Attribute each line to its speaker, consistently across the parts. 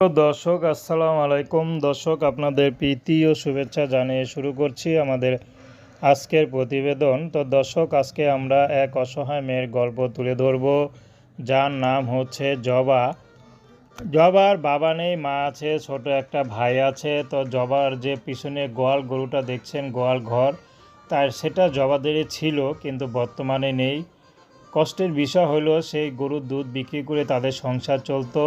Speaker 1: দর্শক, আসসালামু আলাইকুম। দর্শক, আপনাদের প্রীতি ও শুভেচ্ছা জানিয়ে শুরু করছি আমাদের আজকের প্রতিবেদন। তো দর্শক, আজকে আমরা এক অসহায় মেয়ের গল্প তুলে ধরব। যার নাম হচ্ছে জবা। জবার বাবা নেই, মা আছে, ছোট একটা ভাই আছে। তো জবার যে পিছনে গোয়াল গরুটা দেখছেন, গোয়াল ঘর, তার সেটা জবাদেরই ছিল, কিন্তু বর্তমানে নেই। কষ্টের বিষয় হলো, সেই গরুর দুধ বিক্রি করে তাদের সংসার চলতো।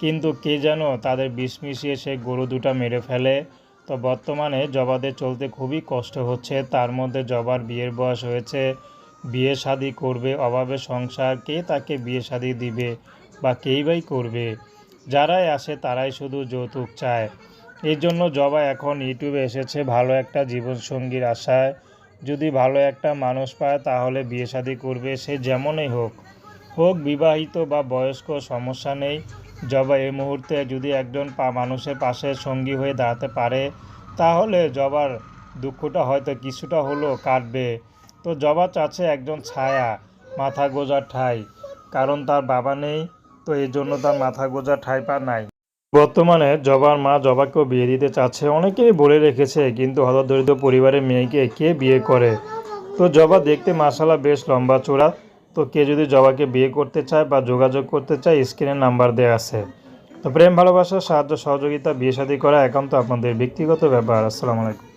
Speaker 1: কিন্তু কে যেন তাদের বিষ মিশিয়ে সেই গরু দুটা মেরে ফেলে। তো বর্তমানে জবাদের চলতে খুবই কষ্ট হচ্ছে। তার মধ্যে জবার বিয়ের বয়স হয়েছে। বিয়ে শাদি করবে, অভাবে সংসার, কে তাকে বিয়ে শাদি দিবে বা কেই বাই করবে? যারাই আসে তারাই শুধু যৌতুক চায়। এই জন্য জবা এখন ইউটিউবে এসেছে ভালো একটা জীবনসঙ্গীর আশায়। যদি ভালো একটা মানুষ পায় তাহলে বিয়ে শাদি করবে সে যেমনই হোক। হোক বিবাহিত বা বয়স্ক সমস্যা নেই। জবা এই মুহূর্তে যদি একজন পা মানুষের পাশে সঙ্গী হয়ে দাঁড়াতে পারে, তাহলে জবার দুঃখটা হয়তো কিছুটা হলেও কাটবে। তো জবা চাচ্ছে একজন ছায়া, মাথা গোজার ঠাই। কারণ তার বাবা নেই, তো এই জন্য তার মাথা গোজার ঠাই পা নাই। বর্তমানে জবার মা জবাকেও বিয়ে দিতে চাচ্ছে, অনেকেই বলে রেখেছে, কিন্তু হতদরিদ্র পরিবারের মেয়েকে কে বিয়ে করে? তো জবা দেখতে মাসালা বেশ লম্বা চূড়া। তো কে যদি জবাকে বিয়ে করতে চায় বা যোগাযোগ করতে চায়, স্ক্রিনে নাম্বার দেওয়া আছে। তো প্রেম, ভালোবাসা, সাহায্য, সহযোগিতা, বিয়ে শাদী করা একান্ত আপনাদের ব্যক্তিগত ব্যাপার। আসসালামু আলাইকুম।